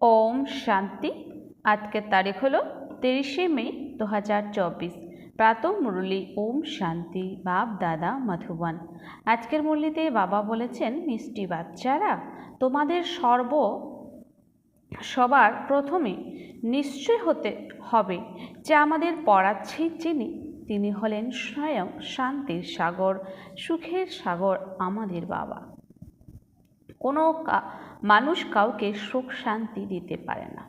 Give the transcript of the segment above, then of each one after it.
ওম শান্তি। আজকের তারিখ হলো তিরিশে মে দু হাজার চব্বিশ। প্রাত মুরলি ওম শান্তি, বাপ, দাদা, মধুবন। আজকের মুরলিতে বাবা বলেছেন, মিষ্টি বাচ্চারা, তোমাদের সর্ব সবার প্রথমে নিশ্চয় হতে হবে যে আমাদের পড়াচ্ছি যিনি, তিনি হলেন স্বয়ং শান্তির সাগর, সুখের সাগর আমাদের বাবা। কোনো মানুষ কাউকে সুখ শান্তি দিতে পারে না।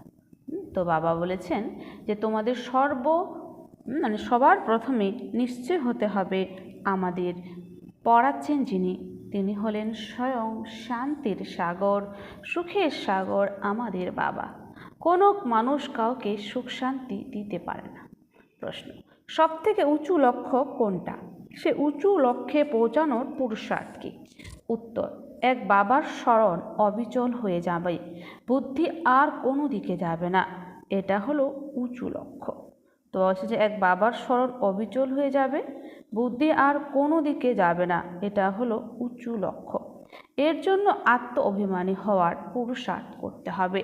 তো বাবা বলেছেন যে তোমাদের সর্ব মানে সবার প্রথমে নিশ্চয় হতে হবে আমাদের পড়াচ্ছেন যিনি, তিনি হলেন স্বয়ং শান্তির সাগর, সুখের সাগর আমাদের বাবা। কোনো মানুষ কাউকে সুখ শান্তি দিতে পারে না। প্রশ্ন সব থেকে উঁচু লক্ষ্য কোনটা? সে উঁচু লক্ষ্যে পৌঁছানোর পুরুষার্থ কি? উত্তর এক বাবার স্মরণ অবিচল হয়ে যাবে। বুদ্ধি আর কোনো দিকে যাবে না। এটা হলো উঁচু লক্ষ্য। তো যে এক বাবার স্মরণ অবিচল হয়ে যাবে, বুদ্ধি আর কোনো দিকে যাবে না। এটা হলো উঁচু লক্ষ্য। এর জন্য আত্ম অভিমানী হওয়ার পুরুষার্থ করতে হবে।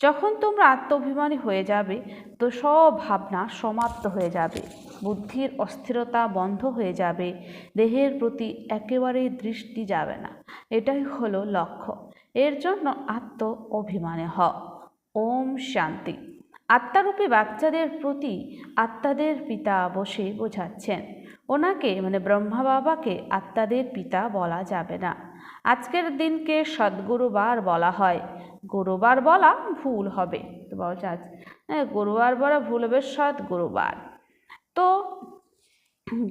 যখন তোমরা আত্ম অভিমানী হয়ে যাবে, তো সব ভাবনা সমাপ্ত হয়ে যাবে। বুদ্ধির অস্থিরতা বন্ধ হয়ে যাবে। দেহের প্রতি একেবারেই দৃষ্টি যাবে না। এটাই হলো লক্ষ্য। এর জন্য আত্ম অভিমানে হ। ওম শান্তি। আত্মারূপী বাচ্চাদের প্রতি আত্মাদের পিতা বসে বোঝাচ্ছেন। ওনাকে মানে ব্রহ্মা বাবাকে আত্মাদের পিতা বলা যাবে না। আজকের দিনকে সদ্গুরুবার বলা হয়। গুরুবার বলা ভুল হবে। তো বলছে আজ হ্যাঁ গুরুবার বলা ভুল হবে, সৎ সদ্গুরুবার তো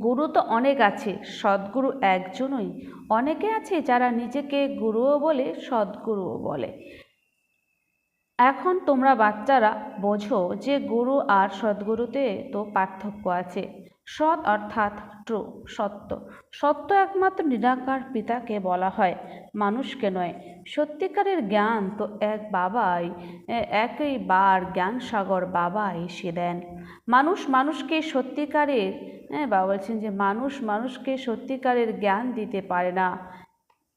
গুরু তো অনেক আছে সদ্গুরু একজনই। অনেকে আছে যারা নিজেকে গুরুও বলে সদ্গুরুও বলে। এখন তোমরা বাচ্চারা বোঝো যে গুরু আর সদ্গুরুতে তো পার্থক্য আছে। সৎ অর্থাৎ ট্রু সত্য। সত্য একমাত্র নিরাকার পিতাকে বলা হয়, মানুষকে নয়। সত্যিকারের জ্ঞান তো এক বাবাই একই বার জ্ঞান সাগর বাবা এসে দেন। মানুষ মানুষকে সত্যিকারের হ্যাঁ বাবা বলছেন যে মানুষ মানুষকে সত্যিকারের জ্ঞান দিতে পারে না।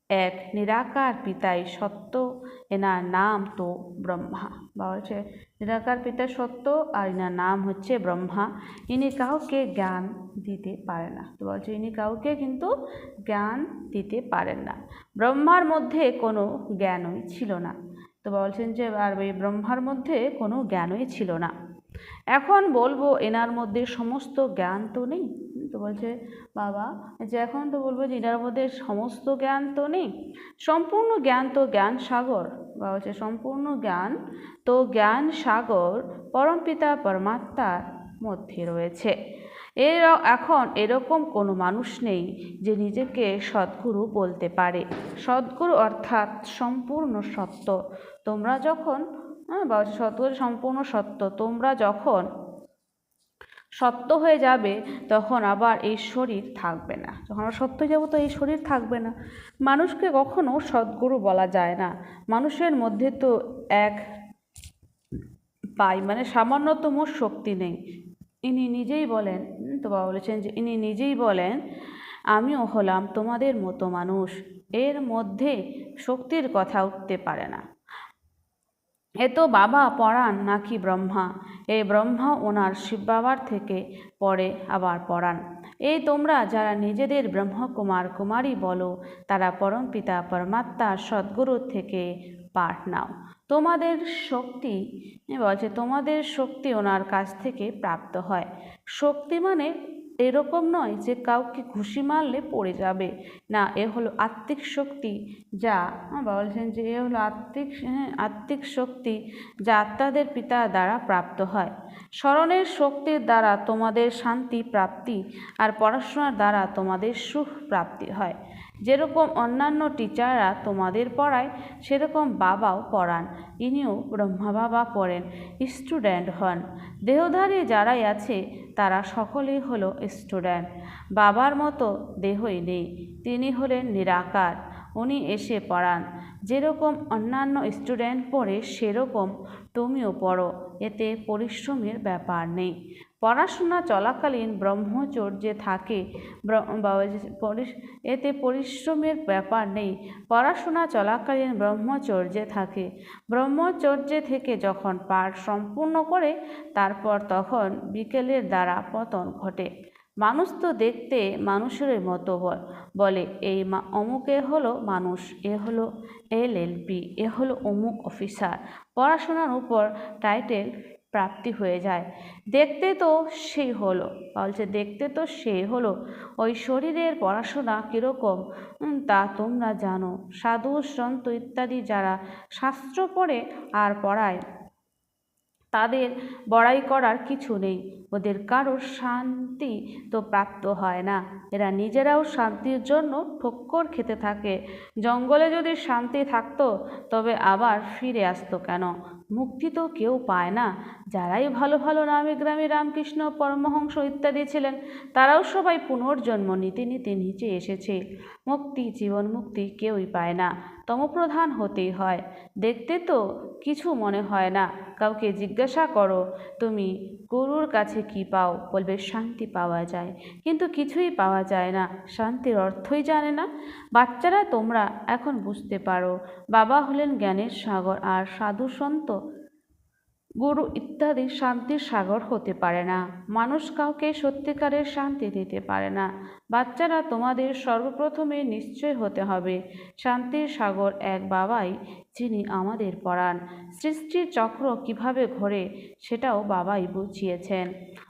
এক নিরাকার পিতাই সত্য এনার নাম তো ব্রহ্মা। বা হচ্ছে নিরাকার পিতা সত্য আর এনার নাম হচ্ছে ব্রহ্মা। ইনি কাউকে জ্ঞান দিতে পারে না। তো বলছে ইনি কাউকে কিন্তু জ্ঞান দিতে পারেন না। ব্রহ্মার মধ্যে কোনো জ্ঞানই ছিল না। তো বলছেন যে, আর ওই ব্রহ্মার মধ্যে কোনো জ্ঞানই ছিল না। এখন বলব, এনার মধ্যে সমস্ত জ্ঞান তো নেই। তো বলছে, বাবা, যে এখন তো বলব যে এনার মধ্যে সমস্ত জ্ঞান তো নেই, সম্পূর্ণ জ্ঞান তো জ্ঞান সাগর। বাবা বলছে সম্পূর্ণ জ্ঞান তো জ্ঞান সাগর পরমপিতা পরমাত্মার মধ্যে রয়েছে। এর এখন এরকম কোনো মানুষ নেই যে নিজেকে সদ্গুরু বলতে পারে। সদ্গুরু অর্থাৎ সম্পূর্ণ সত্য। তোমরা যখন হ্যাঁ বলছে সদ্গুরু সম্পূর্ণ সত্য। তোমরা যখন সত্য হয়ে যাবে, তখন আবার এই শরীর থাকবে না। যখন আমরা সত্য যাব, তো এই শরীর থাকবে না। মানুষকে কখনো সদ্গুরু বলা যায় না। মানুষের মধ্যে তো এক পাই মানে সামান্যতম শক্তি নেই। ইনি নিজেই বলেন তো বাবা বলেছেন যে ইনি নিজেই বলেন, আমিও হলাম তোমাদের মতো মানুষ। এর মধ্যে শক্তির কথা উঠতে পারে না। এ তো বাবা পড়ান নাকি ব্রহ্মা? এই ব্রহ্মা ওনার শিব বাবার থেকে পড়ে আবার পড়ান এই তোমরা যারা নিজেদের ব্রহ্মকুমার কুমারী বলো, তারা পরমপিতা পরমাত্মা সদ্গুরুর থেকে পাঠ নাও। তোমাদের শক্তি বলছে, তোমাদের শক্তি ওনার কাছ থেকে প্রাপ্ত হয়। শক্তি মানে এরকম নয় যে কাউকে ঘুষি মারলে পড়ে যাবে। না এ হলো আত্মিক শক্তি যা বাবা বলছেন যে এ হলো আত্মিক হ্যাঁ, আত্মিক শক্তি যা আত্মাদের পিতা দ্বারা প্রাপ্ত হয়। স্মরণের শক্তির দ্বারা তোমাদের শান্তি প্রাপ্তি আর পড়াশোনার দ্বারা তোমাদের সুখ প্রাপ্তি হয়। যেরকম অন্যান্য টিচাররা তোমাদের পড়ায়, সেরকম বাবাও পড়ান। ইনিও ব্রহ্মা বাবা পড়েন, স্টুডেন্ট হন। দেহধারী যারাই আছে, তারা সকলেই হলো স্টুডেন্ট। বাবার মতো দেহই নেই, তিনি হলেন নিরাকার, উনি এসে পড়ান। যেরকম অন্যান্য স্টুডেন্ট পড়ে, সেরকম তুমিও পড়ো, এতে পরিশ্রমের ব্যাপার নেই। পড়াশোনা চলাকালীন ব্রহ্মচর্যে থাকে এতে পরিশ্রমের ব্যাপার নেই। পড়াশোনা চলাকালীন ব্রহ্মচর্যে থাকে ব্রহ্মচর্যে থেকে যখন পাঠ সম্পূর্ণ করে, তারপর তখন বিকেলের দ্বারা পতন ঘটে। মানুষ তো দেখতে মানুষের মতো বল- বলে, এই মা অমুকে হলো মানুষ, এ হলো এল এল এ হলো অমুক অফিসার। পড়াশোনার উপর টাইটেল প্রাপ্তি হয়ে যায়। দেখতে তো সেই হলো, বলছে, দেখতে তো সে হলো। ওই শরীরের পড়াশোনা কীরকম? তা তোমরা জানো। সাধু, সন্ত ইত্যাদি যারা শাস্ত্র পড়ে আর পড়ায় তাদের বড়াই করার কিছু নেই। ওদের কারোর শান্তি তো প্রাপ্ত হয় না। এরা নিজেরাও শান্তির জন্য ঠক্কর খেতে থাকে। জঙ্গলে যদি শান্তি থাকতো, তবে আবার ফিরে আসতো কেন? মুক্তি তো কেউ পায় না। যারাই ভালো ভালো নামে গ্রামে রামকৃষ্ণ, পরমহংস ইত্যাদি ছিলেন, তারাও সবাই পুনর্জন্ম নিতে নিতে নিচে এসেছে। মুক্তি, জীবন মুক্তি কেউই পায় না। তমপ্রধান হতেই হয়। দেখতে তো কিছু মনে হয় না। কাউকে জিজ্ঞাসা করো, তুমি গরুর কাছে কি পাও? বলবে, শান্তি পাওয়া যায়। কিন্তু কিছুই পাওয়া যায় না। শান্তির অর্থই জানে না। বাচ্চারা তোমরা এখন বুঝতে পারো। বাবা হলেন জ্ঞানের সাগর, আর সাধু সন্ত গুরু ইত্যাদি শান্তির সাগর হতে পারে না। মানুষ কাউকে সত্যিকারের শান্তি দিতে পারে না। বাচ্চারা তোমাদের সর্বপ্রথমে নিশ্চয় হতে হবে। শান্তির সাগর এক বাবাই, যিনি আমাদের পড়ান সৃষ্টির চক্র কীভাবে ঘোরে, সেটাও বাবাই বুঝিয়েছেন।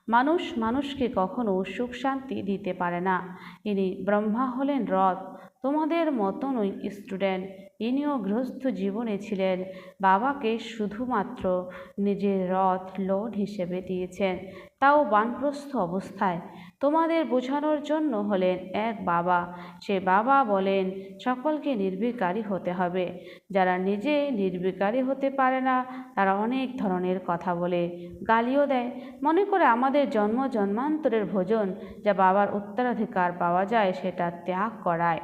মানুষ মানুষকে কখনো সুখ শান্তি দিতে পারে না। ইনি ব্রহ্মা হলেন রথ। তোমাদের মতনই স্টুডেন্ট ইনিও গৃহস্থ জীবনে ছিলেন, বাবাকে শুধুমাত্র নিজের রথ, লোড হিসেবে দিয়েছেন। তাও বানপ্রস্থ অবস্থায়। তোমাদের বোঝানোর জন্য হলেন এক বাবা। সে বাবা বলেন, সকলকে নির্বিকারী হতে হবে। যারা নিজে নির্বিকারী হতে পারে না, তারা অনেক ধরনের কথা বলে, গালিও দেয়। মনে করে আমাদের জন্ম জন্মান্তরের ভোজন যা বাবার উত্তরাধিকার পাওয়া যায়, সেটা ত্যাগ করায়।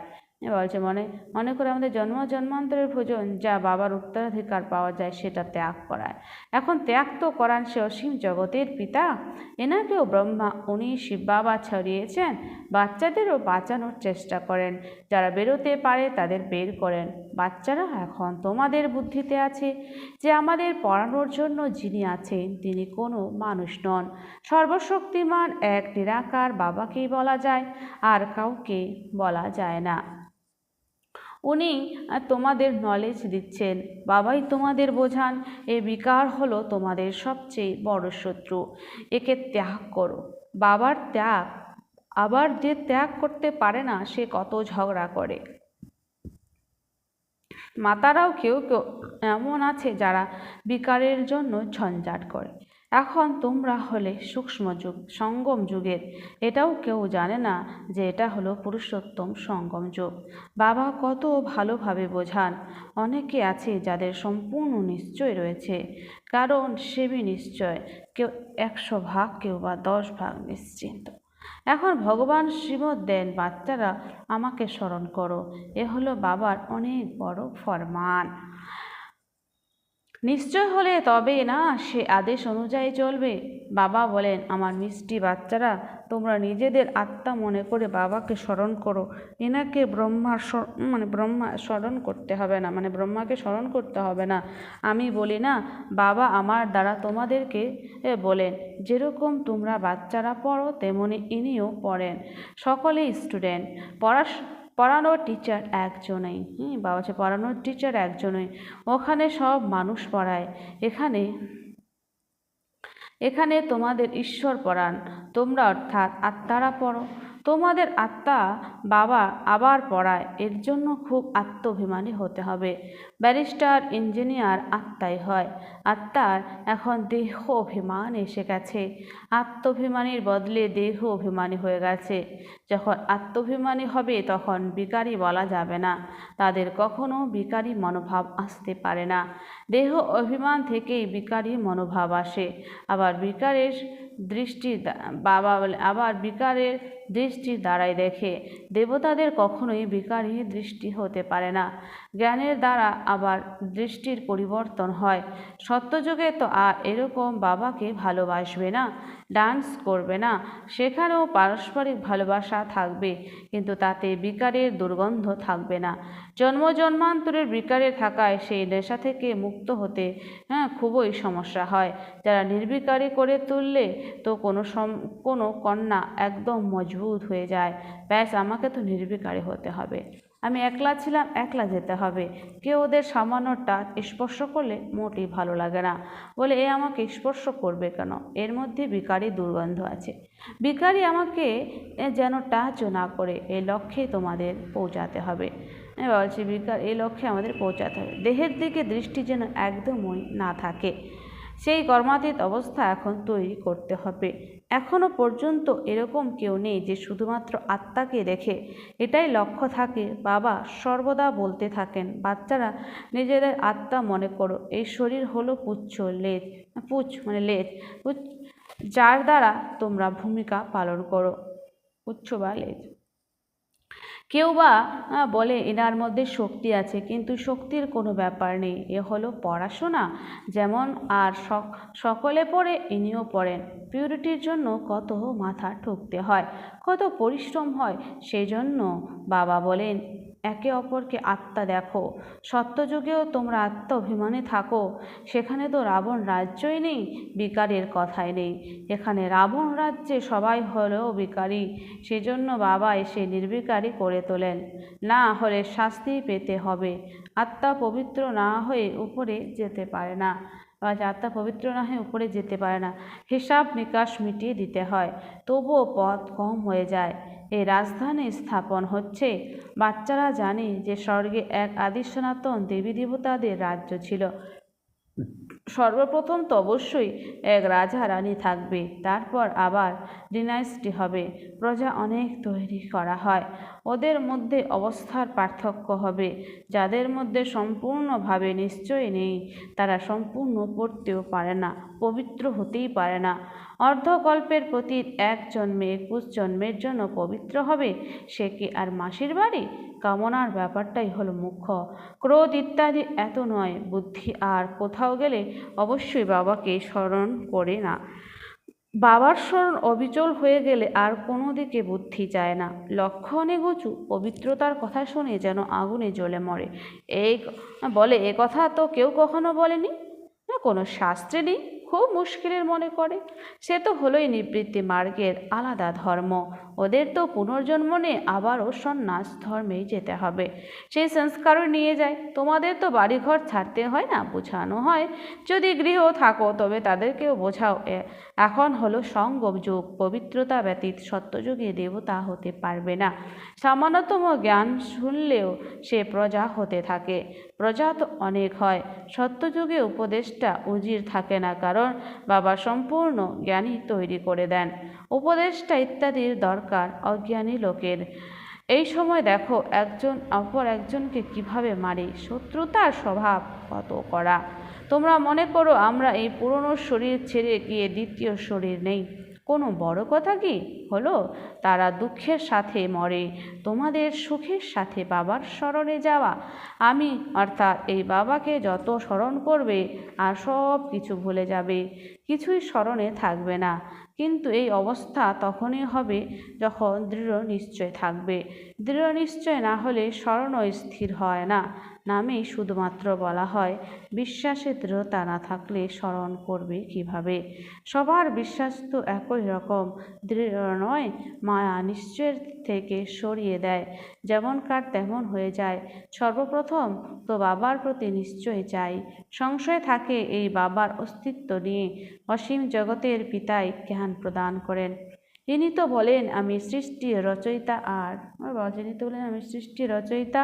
বলছে, মনে মনে করে আমাদের জন্ম, জন্মান্তরের ভোজন যা বাবার উত্তরাধিকার পাওয়া যায় সেটা ত্যাগ করায় এখন ত্যাগ তো করান সে অসীম জগতের পিতা। এনাকেও ব্রহ্মা, উনি শিব বাবা ছড়িয়েছেন, বাচ্চাদেরও বাঁচানোর চেষ্টা করেন। যারা বেরোতে পারে তাদের বের করেন। বাচ্চারা এখন তোমাদের বুদ্ধিতে আছে। যে আমাদের পড়ানোর জন্য যিনি আছেন, তিনি কোনো মানুষ নন। সর্বশক্তিমান এক নিরাকার বাবাকেই বলা যায়, আর কাউকে বলা যায় না। উনি তোমাদের নলেজ দিচ্ছেন। বাবাই তোমাদের বোঝান, এ বিকার হলো তোমাদের সবচেয়ে বড় শত্রু। একে ত্যাগ করো। বাবার ত্যাগ, আবার যে ত্যাগ করতে পারে না, সে কত ঝগড়া করে। মাতারাও কেউ কেউ এমন আছে যারা বিকারের জন্য ঝঞ্ঝাট করে। এখন তোমরা হলে সূক্ষ্ম যুগ, সঙ্গম যুগের। এটাও কেউ জানে না যে এটা হলো পুরুষোত্তম সঙ্গম যুগ। বাবা কত ভালোভাবে বোঝান। অনেকে আছে যাদের সম্পূর্ণ নিশ্চয় রয়েছে, কারণ সেবি নিশ্চয়। কেউ একশো ভাগ, কেউ বা দশ ভাগ নিশ্চিন্ত। এখন ভগবান শ্রীমদ দেন, বাচ্চারা আমাকে স্মরণ করো। এ হলো বাবার অনেক বড় ফরমান। নিশ্চয় হলে তবে না সে আদেশ অনুযায়ী চলবে। বাবা বলেন, আমার মিষ্টি বাচ্চারা, তোমরা নিজেদের আত্মা মনে করে বাবাকে স্মরণ করো। এনাকে ব্রহ্মার মানে ব্রহ্মা, স্মরণ করতে হবে না মানে ব্রহ্মাকে স্মরণ করতে হবে না। আমি বলি, না, বাবা আমার দ্বারা তোমাদেরকে বলেন, যেরকম তোমরা বাচ্চারা পড়ো, তেমনি ইনিও পড়েন। সকলেই স্টুডেন্ট পড়াশ পড়ানোর টিচার একজনেই। হুম, বাবা হচ্ছে পড়ানোর টিচার একজনই। ওখানে সব মানুষ পড়ায়। এখানে এখানে তোমাদের ঈশ্বর পড়ান। তোমরা অর্থাৎ আত্মারা পড়ো। তোমাদের আত্মা বাবা আবার পড়ায়, এর জন্য খুব আত্মাভিমানী হতে হবে। ব্যারিস্টার, ইঞ্জিনিয়ার আত্মাই হয়। আত্মার এখন দেহ অভিমান এসে গেছে। আত্মাভিমানীর বদলে দেহ অভিমানী হয়ে গেছে। যখন আত্মাভিমানী হবে, তখন বিকারী বলা যাবে না। তাদের কখনো বিকারী মনোভাব আসতে পারে না। দেহ অভিমান থেকেই বিকারী মনোভাব আসে। আবার বিকারের দৃষ্টি বাবা বলে আবার বিকারের দৃষ্টির দ্বারাই দেখে। দেবতাদের কখনোই বিকারী দৃষ্টি হতে পারে না। জ্ঞানের দ্বারা আবার দৃষ্টির পরিবর্তন হয়। সত্যযুগে তো আর এরকম বাবাকে ভালোবাসবে না ডান্স করবে না, সেখানেও পারস্পরিক ভালোবাসা থাকবে, কিন্তু তাতে বিকারের দুর্গন্ধ থাকবে না। জন্ম জন্মান্তরের বিকারে থাকায় সেই নেশা থেকে মুক্ত হতে হ্যাঁ খুবই সমস্যা হয়। যারা নির্বিকারে করে তুললে তো কোনো সম, কোনো কন্যা একদম মজবুত হয়ে যায়। ব্যাস, আমাকে তো নির্বিকারে হতে হবে। আমি একলা ছিলাম, একলা যেতে হবে। কেউ ওদের সামান্য টাচ স্পর্শ করলে মোটেই ভালো লাগে না। বলে, এ আমাকে স্পর্শ করবে কেন? এর মধ্যে বিকারি দুর্গন্ধ আছে। বিকারি আমাকে যেন টাচও না করে এই লক্ষ্যে তোমাদের পৌঁছাতে হবে। বলছি বিকার এই লক্ষ্যে আমাদের পৌঁছাতে হবে। দেহের দিকে দৃষ্টি যেন একদমই না থাকে। সেই কর্মাতীত অবস্থা এখন তৈরি করতে হবে। এখনও পর্যন্ত এরকম কেউ নেই যে শুধুমাত্র আত্মাকে দেখে। এটাই লক্ষ্য থাকে। বাবা সর্বদা বলতে থাকেন, বাচ্চারা, নিজেদের আত্মা মনে করো। এই শরীর হলো পুচ্ছ, লেজ, পুচ্ছ মানে লেজ। যার দ্বারা তোমরা ভূমিকা পালন করো। পুচ্ছ বা লেজ। কেউ বা বলে এনার মধ্যে শক্তি আছে, কিন্তু শক্তির কোনো ব্যাপার নেই। এ হলো পড়াশোনা। যেমন আর সক সকলে পড়ে, ইনিও পড়েন। পিউরিটির জন্য কত মাথা ঠুকতে হয়, কত পরিশ্রম হয়, সেজন্য বাবা বলেন একে অপরকে আত্মা দেখো। সত্যযুগেও তোমরা আত্ম অভিমানে থাকো। সেখানে তো রাবণ রাজ্যই নেই, বিকারের কথাই নেই। এখানে রাবণ রাজ্যে সবাই হলেও বিকারী। সেজন্য বাবা এসে নির্বিকারী করে তোলেন। না হলে শাস্তি পেতে হবে। আত্মা পবিত্র না হয়ে উপরে যেতে পারে না। বা আত্মা পবিত্র না হয়ে উপরে যেতে পারে না। হিসাব নিকাশ মিটিয়ে দিতে হয়, তবুও পথ কম হয়ে যায়। এই রাজধানী স্থাপন হচ্ছে, বাচ্চারা জানে যে স্বর্গে এক আদি সনাতন দেবী দেবতাদের রাজ্য ছিল। সর্বপ্রথম তো অবশ্যই এক রাজা রানী থাকবে, তারপর আবার ডিনাইসটি হবে। প্রজা অনেক তৈরি করা হয়। ওদের মধ্যে অবস্থার পার্থক্য হবে। যাদের মধ্যে সম্পূর্ণভাবে নিশ্চয় নেই, তারা সম্পূর্ণ পড়তেও পারে না, পবিত্র হতেই পারে না। অর্ধকল্পের প্রতি এক জন্মে একুশ জন্মের জন্য পবিত্র হবে, সে কি আর মাসির বাড়ি? কামনার ব্যাপারটাই হলো মুখ্য। ক্রোধ ইত্যাদি এত নয়, বুদ্ধি আর কোথাও গেলে অবশ্যই বাবাকে স্মরণ করে না। বাবার স্মরণ অবিচল হয়ে গেলে আর কোনো দিকে বুদ্ধি যায় না। লক্ষণে গুচু পবিত্রতার কথা শুনে যেন আগুনে জ্বলে মরে। এই বলে, এ কথা তো কেউ কখনো বলেনি? না, কোনো শাস্ত্রে নেই? খুব মুশকিলের মনে করে। সে তো হলোই নিবৃত্তি মার্গের আলাদা ধর্ম। ওদের তো পুনর্জন্ম নিয়ে আবারও সন্ন্যাস ধর্মেই যেতে হবে। সেই সংস্কারও নিয়ে যায়। তোমাদের তো বাড়িঘর ছাড়তে হয় না, বোঝানো হয়। যদি গৃহ থাকো, তবে তাদেরকেও বোঝাও। এখন হলো সঙ্গম যুগ। পবিত্রতা ব্যতীত সত্যযুগে দেবতা হতে পারবে না। সামান্যতম জ্ঞান শুনলেও সে প্রজা হতে থাকে। প্রজা তো অনেক হয়। সত্যযুগে উপদেশটা উজির থাকে না কারণ বাবা সম্পূর্ণ জ্ঞানী তৈরি করে দেন। উপদেশটা ইত্যাদির দরকার অজ্ঞানী লোকের। এই সময় দেখো, একজন অপর একজনকে কীভাবে মারে? শত্রুতার স্বভাব কত করা তোমরা মনে করো আমরা এই পুরনো শরীর ছেড়ে গিয়ে দ্বিতীয় শরীর নেই। কোনো বড় কথা কি? হলো, তারা দুঃখের সাথে মরে, তোমাদের সুখের সাথে বাবার স্মরণে যাওয়া। আমি, অর্থাৎ এই বাবাকে যত স্মরণ করবে, আর সব কিছু ভুলে যাবে। কিছুই স্মরণে থাকবে না। কিন্তু এই অবস্থা তখনই হবে যখন দৃঢ় নিশ্চয় থাকবে। দৃঢ় নিশ্চয় না হলে স্মরণও স্থির হয় না, নামেই শুধুমাত্র বলা হয়। বিশ্বাসে দৃঢ়তা না থাকলে স্মরণ করবে কীভাবে? সবার বিশ্বাস তো একই রকম, দৃঢ় নয়, মায়া নিশ্চয়ের থেকে সরিয়ে দেয়। যেমনকার তেমন হয়ে যায়। সর্বপ্রথম তো বাবার প্রতি নিশ্চয় চাই। সংশয় থাকে এই বাবার অস্তিত্ব নিয়ে। অসীম জগতের পিতায় জ্ঞান প্রদান করেন। ইনি তো বলেন, আমি সৃষ্টি রচয়িতা আর যিনি তো বলেন, আমি সৃষ্টি রচয়িতা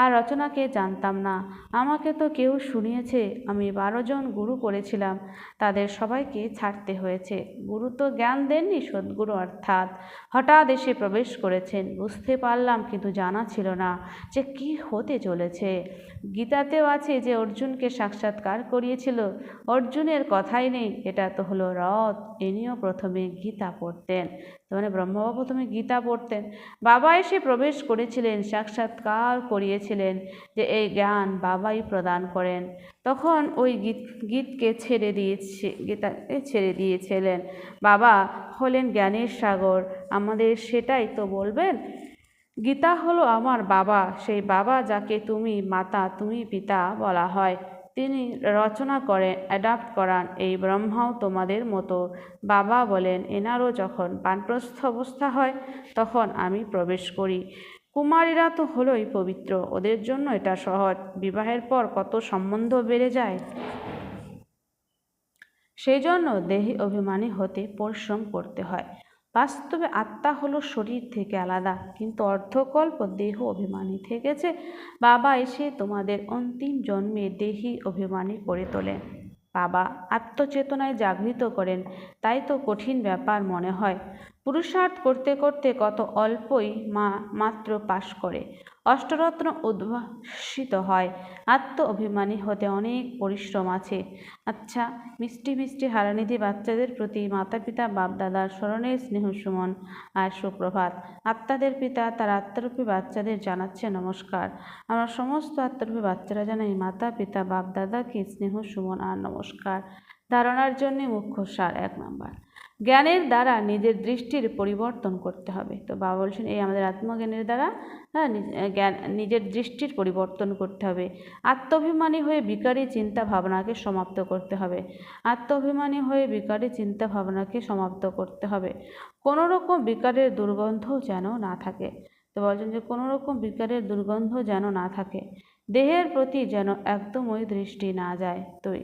আর রচনাকে জানতাম না। আমাকে তো কেউ শুনিয়েছে, আমি বারো জন গুরু করেছিলাম, তাদের সবাইকে ছাড়তে হয়েছে। গুরু তো জ্ঞান দেননি সদ্গুরু অর্থাৎ। হঠাৎ এসে প্রবেশ করেছেন। বুঝতে পারলাম, কিন্তু জানা ছিল না যে কি হতে চলেছে। গীতাতেও আছে যে অর্জুনকে সাক্ষাৎকার করিয়েছিল। অর্জুনের কথাই নেই, এটা তো হলো রথ। ইনিও প্রথমে গীতা পড়তেন। মানে ব্রহ্মবাবু প্রথমে গীতা পড়তেন। বাবা এসে প্রবেশ করেছিলেন, সাক্ষাৎকার করিয়েছিলেন যে এই জ্ঞান বাবাই প্রদান করেন। তখন ওই গীত, গীতকে ছেড়ে দিয়েছে, গীতাকে ছেড়ে দিয়েছিলেন। বাবা হলেন জ্ঞানের সাগর, আমাদের সেটাই তো বলবেন? গীতা হলো আমার বাবা, সেই বাবা যাকে তুমি মাতা, তুমি পিতা বলা হয়। তিনি রচনা করেন অ্যাডাপ্ট করান এই ব্রহ্মাও তোমাদের মতো। বাবা বলেন, এনারও যখন পানপ্রস্থ অবস্থা হয়, তখন আমি প্রবেশ করি। কুমারীরা তো হলোই পবিত্র, ওদের জন্য এটা সহজ। বিবাহের পর কত সম্বন্ধ বেড়ে যায়? সেই জন্য দেহি অভিমানী হতে পরিশ্রম করতে হয়। বাস্তবে আত্মা হলো শরীর থেকে আলাদা, কিন্তু অর্ধকল্প দেহ অভিমানী থেকেছে। বাবা এসে তোমাদের অন্তিম জন্মে দেহি অভিমানী করে তোলেন বাবা আত্মচেতনায় জাগৃত করেন, তাই তো কঠিন ব্যাপার মনে হয়। পুরুষার্থ করতে করতে কত অল্পই মা মাত্র পাশ করে। অষ্টরত্ন উদ্ভাসিত হয়। আত্ম অভিমানী হতে অনেক পরিশ্রম আছে। আচ্ছা মিষ্টি মিষ্টি হারানিধি বাচ্চাদের প্রতি মাতা পিতা বাপদাদার স্মরণের স্নেহ সুমন আর সুপ্রভাত। আত্মাদের পিতা, তার আত্মরূপী বাচ্চাদের জানাচ্ছে নমস্কার। আমরা সমস্ত আত্মরূপী বাচ্চারা জানাই মাতা পিতা বাপদাদাকে স্নেহ সুমন আর নমস্কার। ধারণার জন্যে মুখ্য সার এক নম্বর। জ্ঞানের দ্বারা নিজের দৃষ্টির পরিবর্তন করতে হবে। তো বাবা বলছেন, এই আমাদের আত্মজ্ঞানের দ্বারা হ্যাঁ জ্ঞান, নিজের দৃষ্টির পরিবর্তন করতে হবে। আত্মাভিমানী হয়ে বিকারী চিন্তা ভাবনাকে সমাপ্ত করতে হবে। আত্মাভিমানী হয়ে বিকারী চিন্তা ভাবনাকে সমাপ্ত করতে হবে। কোনো রকম বিকারের দুর্গন্ধ যেন না থাকে। তো বলছেন যে কোনো রকম বিকারের দুর্গন্ধ যেন না থাকে। দেহের প্রতি যেন একদমই দৃষ্টি না যায়। তুই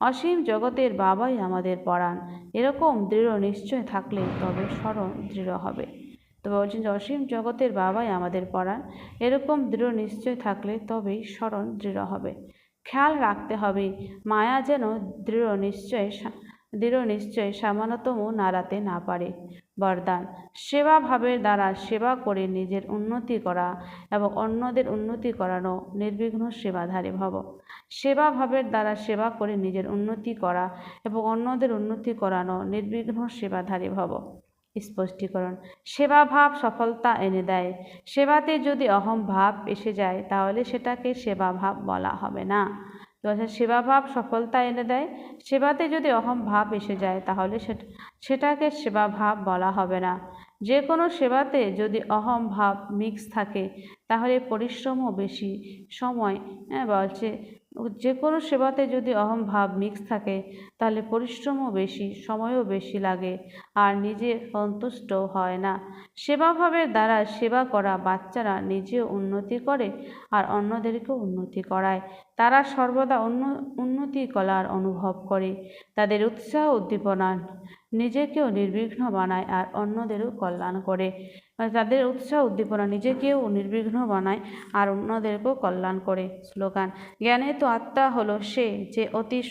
অসীম জগতের বাবাই আমাদের পড়ান এরকম দৃঢ় নিশ্চয় থাকলে তবে স্মরণ দৃঢ় হবে। তবে বলছেন যে, অসীম জগতের বাবাই আমাদের পড়ান এরকম দৃঢ় নিশ্চয় থাকলে তবেই স্মরণ দৃঢ় হবে। খেয়াল রাখতে হবে, মায়া যেন দৃঢ় নিশ্চয় দৃঢ় নিশ্চয় সামান্যতম নাড়াতে না পারে। বরদান। সেবা ভাবের দ্বারা সেবা করে নিজের উন্নতি করা এবং অন্যদের উন্নতি করানো নির্বিঘ্ন সেবাধারী ভব। সেবা ভাবের দ্বারা সেবা করে নিজের উন্নতি করা এবং অন্যদের উন্নতি করানো নির্বিঘ্ন সেবাধারী ভব। স্পষ্টীকরণ। সেবা ভাব সফলতা এনে দেয়। সেবাতে যদি অহম ভাব এসে যায়, তাহলে সেটাকে সেবা ভাব বলা হবে না। তো সেবাভাব সফলতা এনে দেয়। সেবাতে যদি অহম ভাব এসে যায়, তাহলে সেটাকে সেবা ভাব বলা হবে না। যে কোনো সেবাতে যদি অহম ভাব মিক্স থাকে, তাহলে পরিশ্রমও বেশি সময় হ্যাঁ বলছে। যে কোনো সেবাতে যদি অহম ভাব মিক্স থাকে, তাহলে পরিশ্রমও বেশি, সময়ও বেশি লাগে। আর নিজে সন্তুষ্ট হয় না। সেবাভাবের দ্বারা সেবা করা বাচ্চারা নিজেও উন্নতি করে আর অন্যদেরকেও উন্নতি করায়। তারা সর্বদা অন্য, উন্নতি করার অনুভব করে। তাদের উৎসাহ উদ্দীপনা নিজেকেও নির্বিঘ্ন বানায় আর অন্যদেরও কল্যাণ করে। তাদের উৎসাহ উদ্দীপনা নিজেকেও নির্বিঘ্ন বানায় আর অন্যদেরকেও কল্যাণ করে। স্লোগান জ্ঞানে তো আত্মা হলো সে যে অতি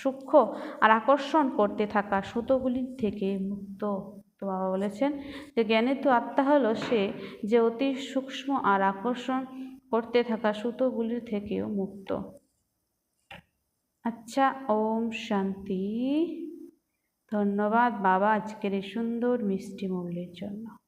সূক্ষ্ম আর আকর্ষণ করতে থাকা সুতোগুলির থেকে মুক্ত। তো বাবা বলেছেন যে জ্ঞানের তো আত্মা হলো সে যে অতি সূক্ষ্ম আর আকর্ষণ করতে থাকা সুতোগুলির থেকেও মুক্ত। আচ্ছা ওম শান্তি। ধন্যবাদ বাবা আজকের এই সুন্দর মিষ্টি মূল্যের জন্য।